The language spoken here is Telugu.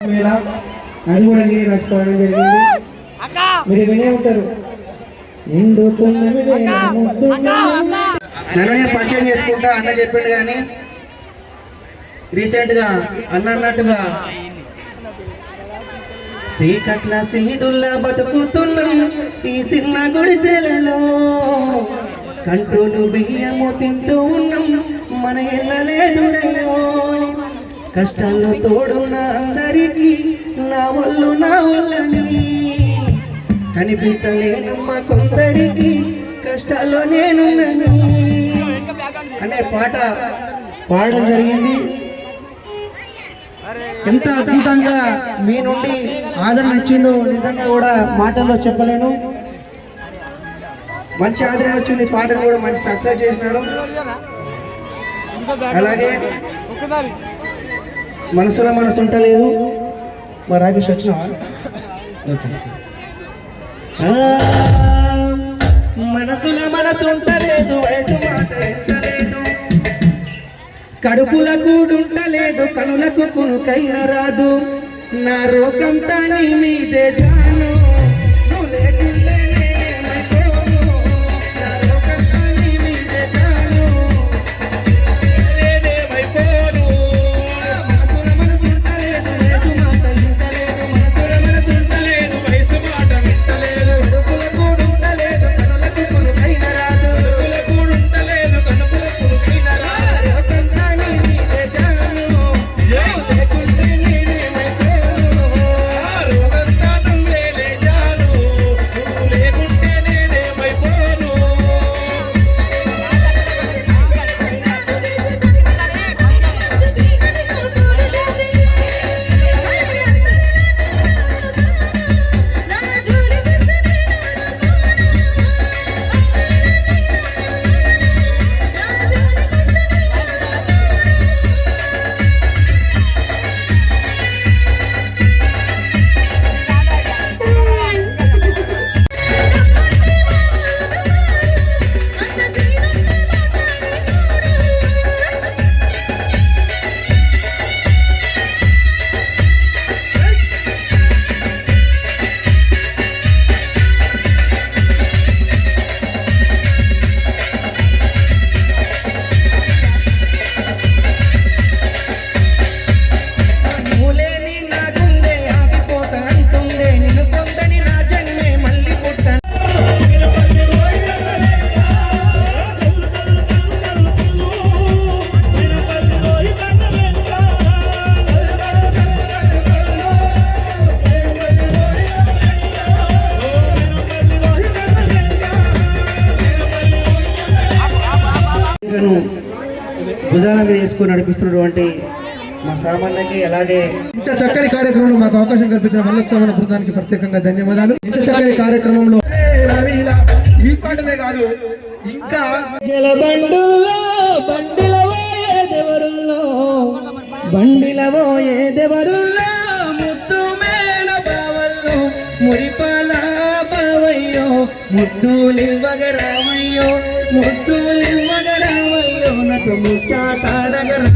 అది కూడా నేనే రాసుకోవడం జరిగింది. మీరు వినే ఉంటారు. నన్ను నేను పరిచయం చేసుకుంటా అన్న చెప్పిండు కానీ రీసెంట్గా అన్న అన్నట్టుగా సీకట్ల సీదుల్లా బతుకుతున్నాం ఈ చిన్న గుడిసెలలో. కంట్రోలు బియ్యము తింటూ ఉన్నాం మన ఎల్లలేదు కష్టాల్లో తోడున్న అందరికీ నా ఒళ్ళు నా ఒళ్ళని కనిపిస్తలేనమ్మ కొందరికి కష్టాల్లో నేనున్నని. అనే పాట పాడడం జరిగింది. ఎంత అద్భుతంగా మీ నుండి ఆదరణ ఇచ్చిందో నిజంగా కూడా మాటల్లో చెప్పలేను. మంచి ఆదరణ వచ్చింది. పాటను కూడా మంచి సక్సెస్ చేసినారు. అలాగే మనసులో మనసు ఉంటలేదు. మా రాకేష్ వచ్చినావా? ఓకే. మనసులో మనసు ఉంటలేదు వయసు మాట ఎంటలేదు. కడుపుల కూడుంటలేదు కనులకు కునుకైన రాదు. నా రోకంతా నీ మీదే జాను. ఇంకను భుజాల మీద వేసుకొని నడిపిస్తున్నటువంటి మా సామాన్యకి అలాగే ఇంత చక్కని కార్యక్రమంలో మాకు అవకాశం కల్పించిన మల్లస్వామి బృందానికి ప్రత్యేకంగా ధన్యవాదాలు. ఇంత చక్కని కార్యక్రమంలో ఈ పాటనే కాదు ఇంకా జలబండుల్లో బండిలవో ఏదెవరుల్లో ముద్దు మేన బావల్లో మురిపాల బావయ్యో ముద్దులివ్వగరామయ్యో ముద్దులివ్వగరామయ్యో నటు ముచ్చాటాడగరా